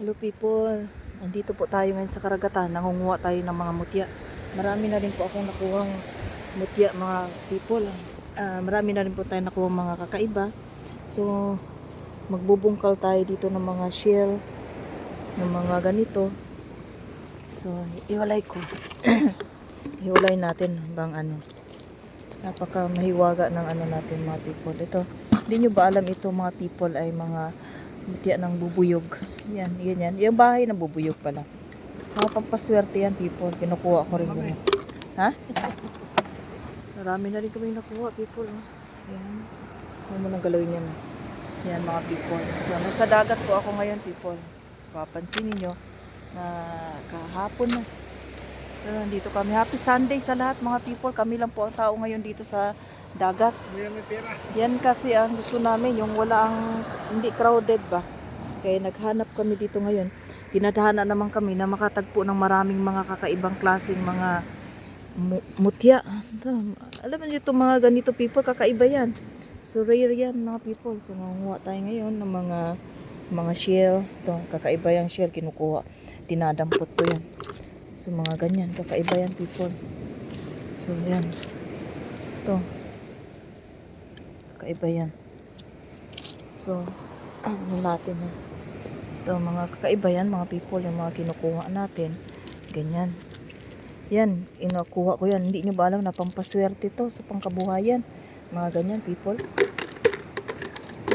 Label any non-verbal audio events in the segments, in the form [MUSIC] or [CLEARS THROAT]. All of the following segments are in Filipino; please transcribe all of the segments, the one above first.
Hello people, nandito po tayo ngayon sa karagatan. Nangunguha tayo ng mga mutya. Marami na rin po akong nakuhang mutya mga people. Ah, marami na rin po tayo nakuha mga kakaiba. So, magbubungkal tayo dito ng mga shell, ng mga ganito. So, iwalay ko. [CLEARS THROAT] Iwalay natin bang ano. Napaka mahiwaga ng ano natin mga people. Ito, hindi nyo ba alam ito mga people ay mga mutya ng bubuyog. Yan, ganyan. Yung bahay ng bubuyog pala. Mga pampaswerte yan, people. Kinukuha ko rin ganyan. Ha? Marami na rin kami nakuha, people. Yan. Huwag mo nang galawin yan. Yan, mga people. So, nasa dagat po ako ngayon, people. Papansinin nyo na kahapon na. Pero nandito kami. Happy Sunday sa lahat, mga people. Kami lang po ang tao ngayon dito sa dagat. May may pera. Yan kasi ang gusto namin, yung wala ang hindi crowded ba. Kaya naghanap kami dito ngayon. Dinadhana naman kami na makatagpo ng maraming mga kakaibang klaseng mga mu- mutya. Alam niyo itong mga ganito people, kakaiba yan. So rare yan mga people. So nangunguha tayo ngayon ng mga mga shell. Ito, kakaiba yung shell, kinukuha. Dinadampot ko yan. So mga ganyan, kakaiba yan people. So yan. Ito. Kakaiba yan. So, ano natin yan. Ito, mga kakaiba yan, mga people, yung mga kinukuha natin. Ganyan. Yan, inukuha ko yan. Hindi nyo ba alam na pampaswerte to sa pangkabuhayan. Mga ganyan, people.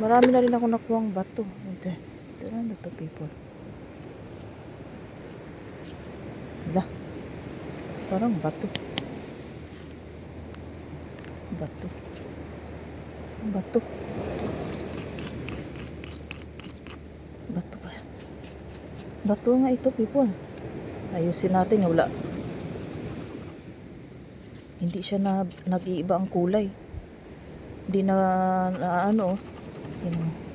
Marami na rin ako nakuhang bato. Ito, ito ano to, people. Hala. Parang. Bato. Bato. Bato ba? Bato nga ito, people. Ayusin natin, wala. Hindi siya na nag-iiba ang kulay. Hindi na, na ano. Ano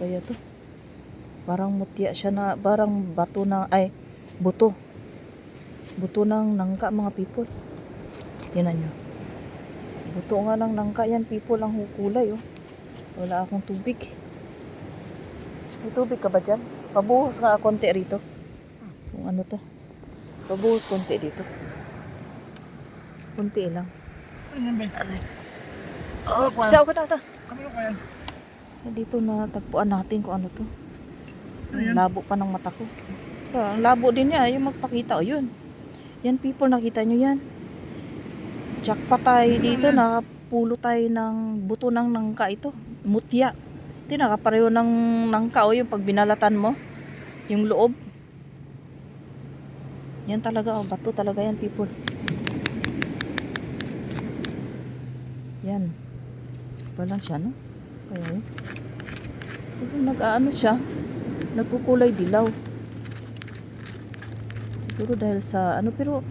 kaya to? Parang mutya siya na, parang bato na, ay, buto. Buto ng nangka, mga people. Tinan nyo. Buto nga ng nangka yan, people, ang kulay, oh. Wala akong tubig. May tubig ka ba dyan? Pabuhos nga konti rito. Kung ano to. Pabuhos konti dito. Konti lang. Oh, saw ka na ito. Dito na tagpuan natin kung ano to. Yan? Labo pa ng mata ko. Ah, ang labo din niya, yung magpakita. O yun. Yan people, nakita nyo yan. Jackpot tayo dito, nakapulo tayo ng buto ng nangka ito. Mutya. Ito, nakapareho ng nangka o yung pag binalatan mo. Yung loob. Yan talaga, oh, bato talaga yan people. Yan. Iba lang siya, no? Kaya yun. Nag-ano siya, nagkukulay dilaw. Siguro dahil sa ano, pero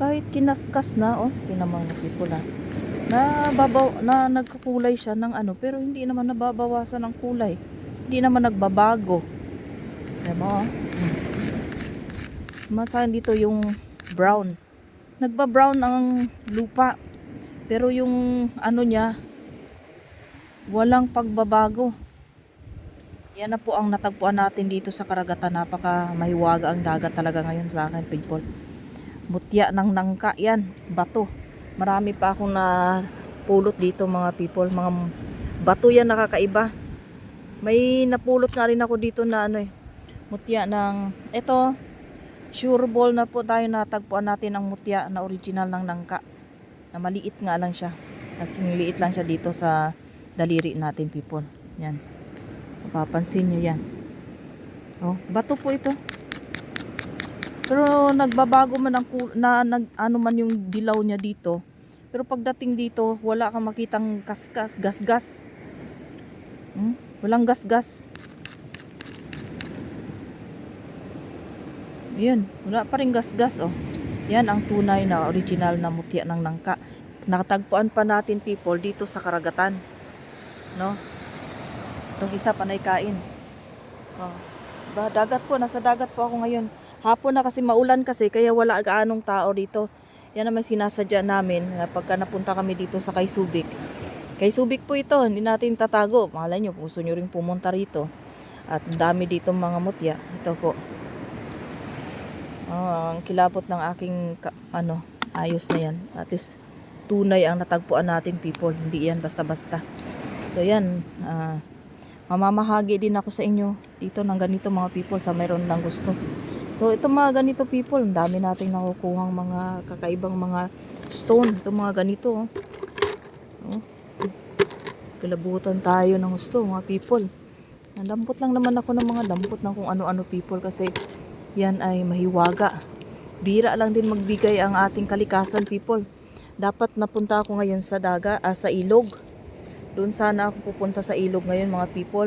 kahit kinaskas na, oh, tinamang na people ah. Na, babaw, na nagkukulay siya ng ano, pero hindi naman nababawasan ng kulay. Hindi naman nagbabago. Alam mo, oh. Dito yung brown. Nagba-brown ang lupa. Pero yung ano niya, walang pagbabago. Yan na po ang natagpuan natin dito sa karagatan. Napaka mahiwaga ang dagat talaga ngayon sa akin, people. Mutya ng nangka yan, bato. Marami pa akong na pulot dito mga people. Mga bato yan nakakaiba. May napulot nga rin ako dito na ano eh. Mutya ng, eto, sure ball na po tayo natagpuan natin ang mutya na original ng nangka. Na maliit nga lang siya. Kasi liit lang siya dito sa daliri natin people. Yan. Mapapansin nyo yan. Oh, bato po ito. Pero nagbabago man ang na nag, ano man yung dilaw niya dito. Pero pagdating dito, wala kang makitang kaskas, gasgas. Hmm? Walang gasgas. Yun, wala pa rin gasgas oh. Yan ang tunay na original na mutya ng nangka. Nakatagpuan pa natin people dito sa karagatan. No? Itong isa panay kain. Oh. Ba, dagat po, nasa dagat po ako ngayon. Hapon na kasi maulan kasi kaya wala gaanong tao dito. Yan naman sinasadya namin na pagka napunta kami dito sa Kaysubik. Kaysubik po ito, hindi natin tatago. Malay nyo, gusto nyo rin pumunta rito. At dami dito mga mutya. Ito po. Ah, ang kilabot ng aking ano, ayos na yan. At least tunay ang natagpuan nating people. Hindi yan basta-basta. So yan, ah, mamamahagi din ako sa inyo dito ng ganito mga people sa mayroon lang gusto. So ito mga ganito people, ang dami nating nakukuhang mga kakaibang mga stone. Ito mga ganito. Oh. Oh. Tayo ng gusto mga people. Nadampot lang naman ako ng mga dampot ng kung ano-ano people kasi yan ay mahiwaga. Bira lang din magbigay ang ating kalikasan people. Dapat napunta ako ngayon sa daga, ah, sa ilog. Doon sana ako pupunta sa ilog ngayon mga people.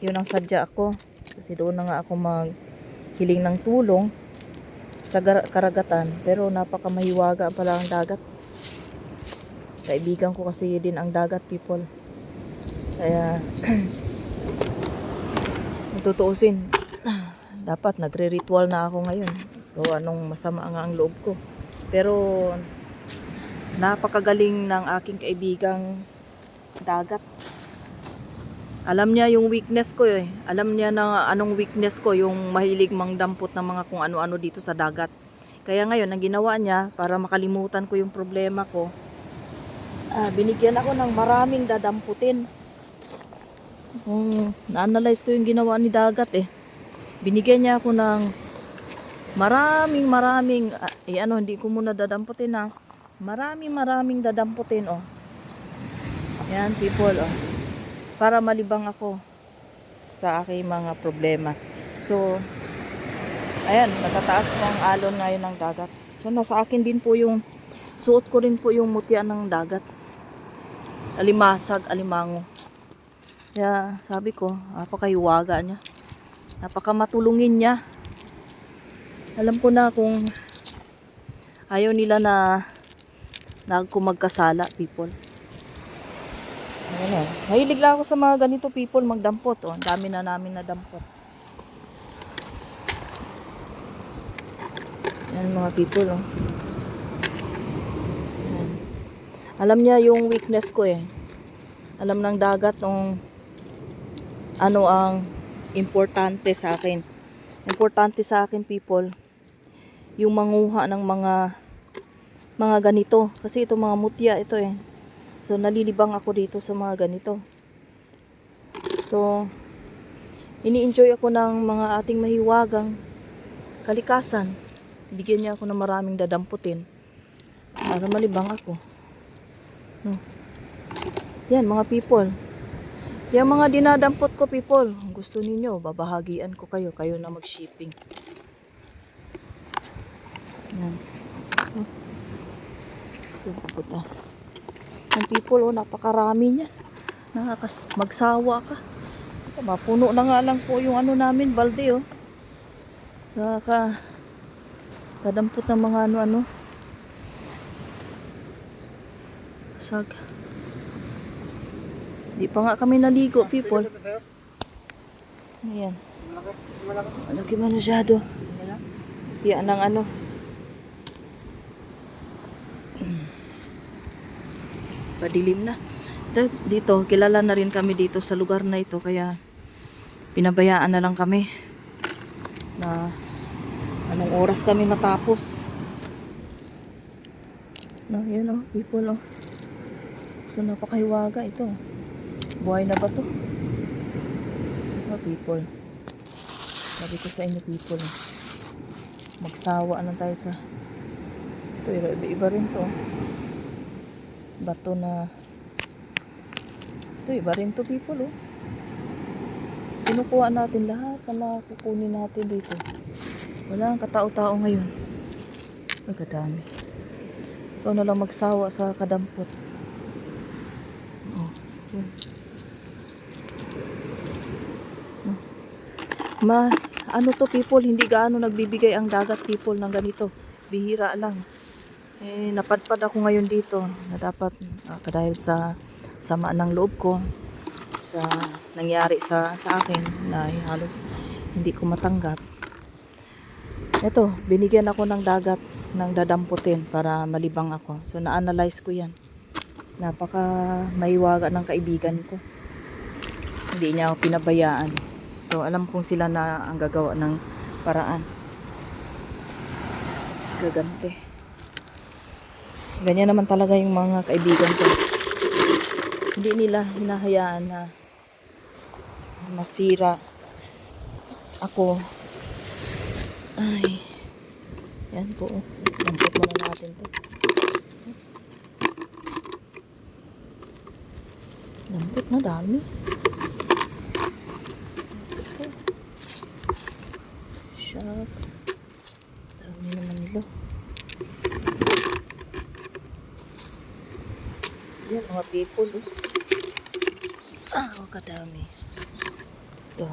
Yun ang sadya ako. Kasi doon na nga ako maghiling ng tulong sa karagatan. Pero napakamahiwaga pala ang dagat. Kaibigan ko kasi din ang dagat people. Kaya [CLEARS THROAT] tutuusin. [CLEARS THROAT] Dapat nagre-ritual na ako ngayon. Gawa nung masama nga ang loob ko. Pero napakagaling ng aking kaibigang dagat. Alam niya yung weakness ko eh. Alam niya na anong weakness ko, yung mahilig mangdampot ng mga kung ano-ano dito sa dagat. Kaya ngayon, ang ginawa niya para makalimutan ko yung problema ko, ah, binigyan ako ng maraming dadamputin. Kung na-analyze ko yung ginawa ni dagat eh. Binigyan niya ako ng maraming maraming, ah, eh ano, hindi ko muna dadamputin ha. Maraming maraming dadamputin oh. Yan people oh. Para malibang ako sa aking mga problema. So, ayan, natataas ko ang alon ngayon ng dagat. So, nasa akin din po yung, suot ko rin po yung mutya ng dagat. Alimasag, alimango. Kaya sabi ko, napakahiwaga niya. Napakamatulungin niya. Alam ko na kung ayaw nila na na magkasala, people. Ayan. Mahilig lang ako sa mga ganito, people, magdampot. Oh. Ang dami na namin na dampot. Yan mga people, oh. Alam niya yung weakness ko eh. Alam ng dagat nung ano ang importante sa akin. Importante sa akin, people, yung manguha ng mga mga ganito. Kasi ito mga mutya, ito eh. So, nalilibang ako dito sa mga ganito. So, ini-enjoy ako ng mga ating mahiwagang kalikasan. Bigyan niya ako ng maraming dadamputin para malibang ako. No. Yan, mga people. Yung mga dinadampot ko, people. Gusto ninyo, babahagian ko kayo. Kayo na mag-shipping. Yan. Oh. Ito, puputas. Ang people, oh, napakarami niya. Nakakas magsawa ka. Mapuno na nga lang po yung ano namin, balde, oh. Nakaka kadampot ng mga ano-ano. Sag. Di pa nga kami naligo, people. Ayan. Malaki masyado. Yan ang ano. Padilim na. Dito, kilala na rin kami dito sa lugar na ito. Kaya pinabayaan na lang kami. Na anong oras kami matapos. No, yun oh, people oh. So napakahiwaga ito. Buhay na ba to? Oh, people. Sabi ko sa inyo people. Magsawa na tayo sa ito, iba, iba rin to. Bato na ito, iba rin to people oh. Kinukuha natin lahat na makukunin natin dito. Wala ang katao-tao ngayon. Magkadami. Ikaw na lang magsawa sa kadampot. Oh. Oh. Ma, ano to people, hindi gaano nagbibigay ang dagat people ng ganito. Bihira lang. Eh, napadpad ako ngayon dito na dapat ah, dahil sa sama ng loob ko sa nangyari sa sa akin na halos hindi ko matanggap. Ito, binigyan ako ng dagat ng dadamputin para malibang ako. So, na-analyze ko yan. Napaka maiwaga ng kaibigan ko. Hindi niya ako pinabayaan. So, alam kong sila na ang gagawa ng paraan. Gagante. Ganyan naman talaga yung mga kaibigan ko. Hindi nila hinahayaan na masira ako. Ay. Yan po. Dampot muna natin to. Dampot na dami. Shock. Dami naman nila. Yan, mga people. Oh. Ah, oh, kadami. Ito.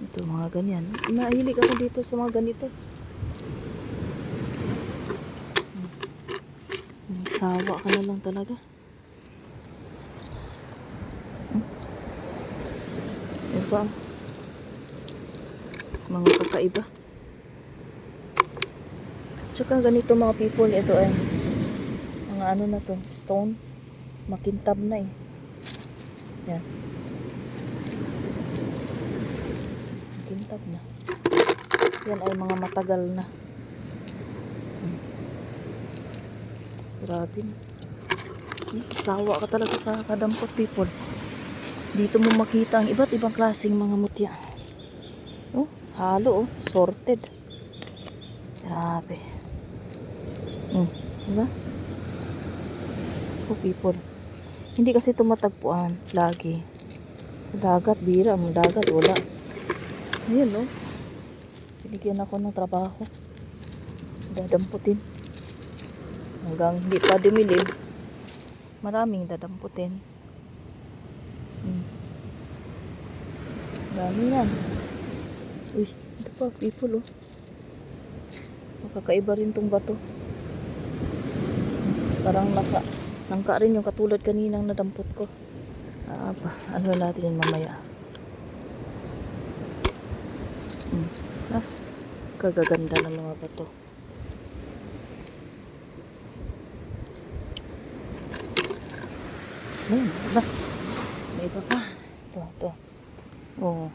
Ito, mga ganyan. Mahilig ako dito sa mga ganito. Sawa ka na lang talaga. Hmm. Iba. Mga kakaiba. Tsaka ganito mga people, ito ay mga ano na to, stone. Makintab na eh. Yan. Makintab na. Yan ay mga matagal na. Grabe na. Hmm, Sawa ka talaga sa kadampot people. Dito mo makita ang iba't ibang klaseng mga mutya. Oh, halo oh, sorted. Grabe. Hmm, diba? Oh, people. Hindi kasi tumatagpuan lagi. Dagat, bira dagat, wala. Ayun, no? Binigyan ako ng trabaho. Dadamputin. Hanggang hindi pa dumilim. Maraming dadamputin. Hmm. Dami yan. Uy, ito pa, people, oh. Makakaiba rin tong bato. Parang naka, nangka rin yung katulad kaninang nadampot ko. Ah, ano natin yun mamaya. Hmm. Ah, kagaganda ng mga bato. Ayun, iba. May iba pa. Ito, ito. Oo.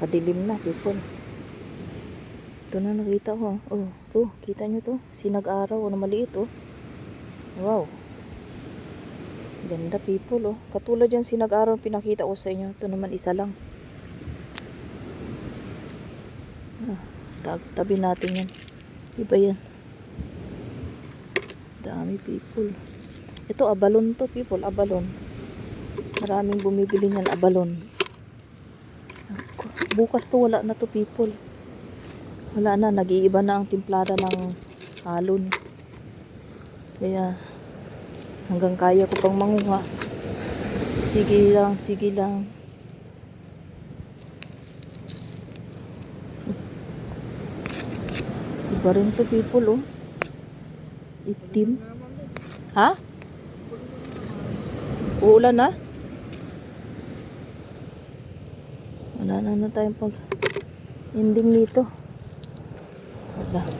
Padilim na, people. Ito na nakita ko. Oh, to, kita nyo to. Sinag-araw na maliit, oh. Wow. Ganda, people, oh. Katulad yan sinag-araw pinakita ko sa inyo. Ito naman isa lang. Ah, tabi natin yan. Iba yan. Dami people. Ito abalon to people, abalon. Maraming bumibili niyan abalon. Bukas to wala na to people. Wala na, nag-iiba na ang timplada ng halon. Kaya hanggang kaya ko pang manguha. Sige lang, sige lang. Iba rin to people oh. Itim. Ha? Uulan na? Wala na na tayong pag ending nito. Hmm.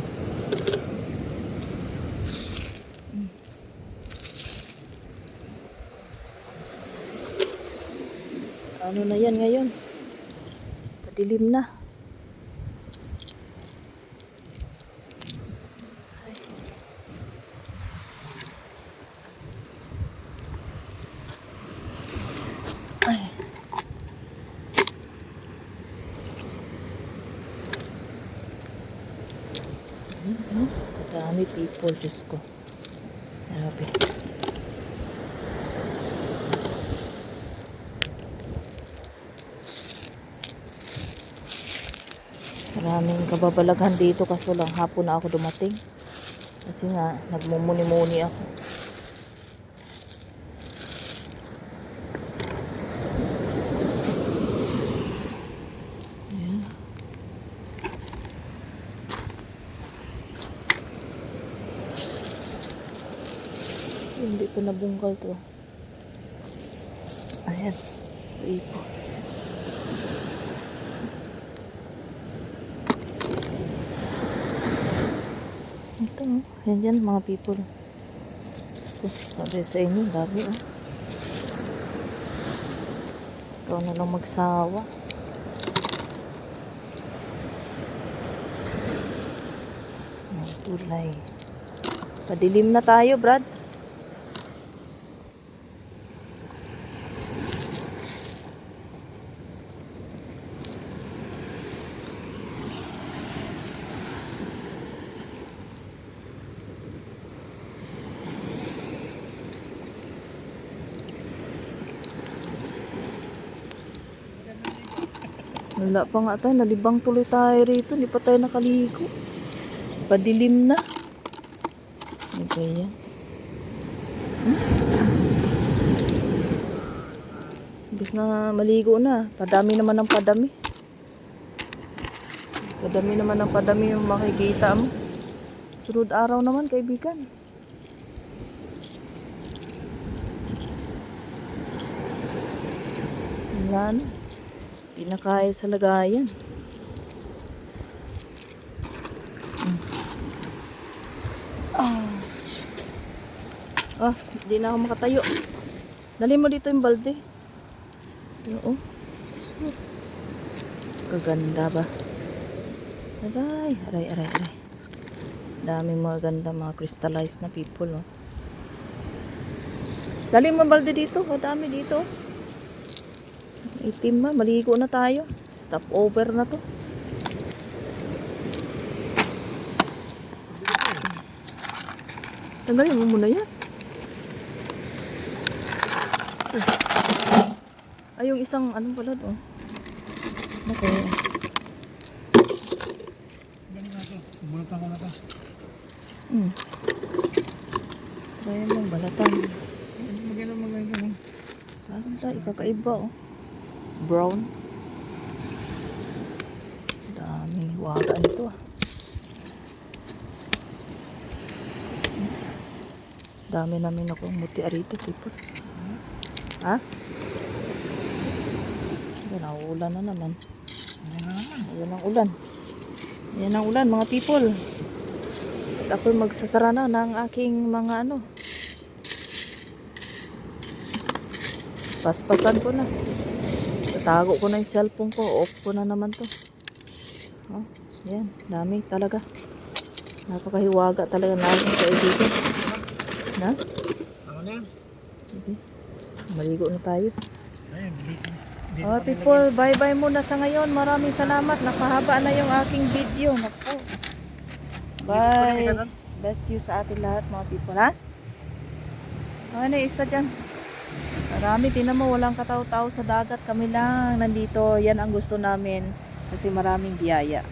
Ano na yan ngayon? Padilim na. Ay. Ano? Dami people, Diyos ko. Grabe. Maraming kababalaghan dito kaso lang hapon na ako dumating. Kasi nga, nagmumuni-muni ako. Ayan. Nabungkal to. Ayan. Ipo. Ito, oh. Yan yan, mga people. Ito, sabi sa inyo, dami, oh. Ikaw na lang magsawa. Ang kulay. Padilim na tayo, Brad. Wala pa nga tayo. Nalibang tuloy tayo rito. Hindi pa tayo nakaligo. Padilim na. Ano ba yan? Hmm? Imbis na maligo na. Padami naman ng padami. Padami naman ng padami yung makikita mo. Sunod araw naman, kaibigan. Wala na. Hindi na kaya sa lagayan. Ah. Ah, hindi na ako makatayo. Dali mo dito yung balde. Oo. Kaganda ba? Aray, aray, aray, aray. Daming mga ganda, mga crystallized na people, oh. Dali mo balde dito, madami dito. Itim na, maligo na tayo. Stop over na to. Tanggalin mo muna yan. Ay, yung isang, anong pala to? Okay. Ganun na to. Bulutan ko na to. Hmm. Kaya mong balatan. Maganda maganda mo. Parang tayo, kakaiba oh. Brown. Daming hiwaga nito ah. Dami namin akong muti arito, tipo. Ha? Yan, naman. Ano na naman. Ayan ang ulan. Ayan ang ulan, mga people. At ako'y magsasara na ng aking mga ano. Paspasan ko na. Tatago ko na yung cellphone ko. Off ko na naman to. Oh, yan. Dami talaga. Napakahiwaga talaga na aking kaibigan. Na? Ano na yan? Maligo na tayo. Ayun, Oh, people, bye-bye muna sa ngayon. Maraming salamat. Nakahaba na yung aking video. Naku. Bye. Bless you sa atin lahat, mga people, ha? Ano, isa dyan. Marami, tinan mo, walang kataw-tao sa dagat. Kami lang nandito. Yan ang gusto namin. Kasi maraming biyaya.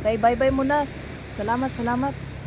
Okay, bye-bye muna. Salamat, salamat.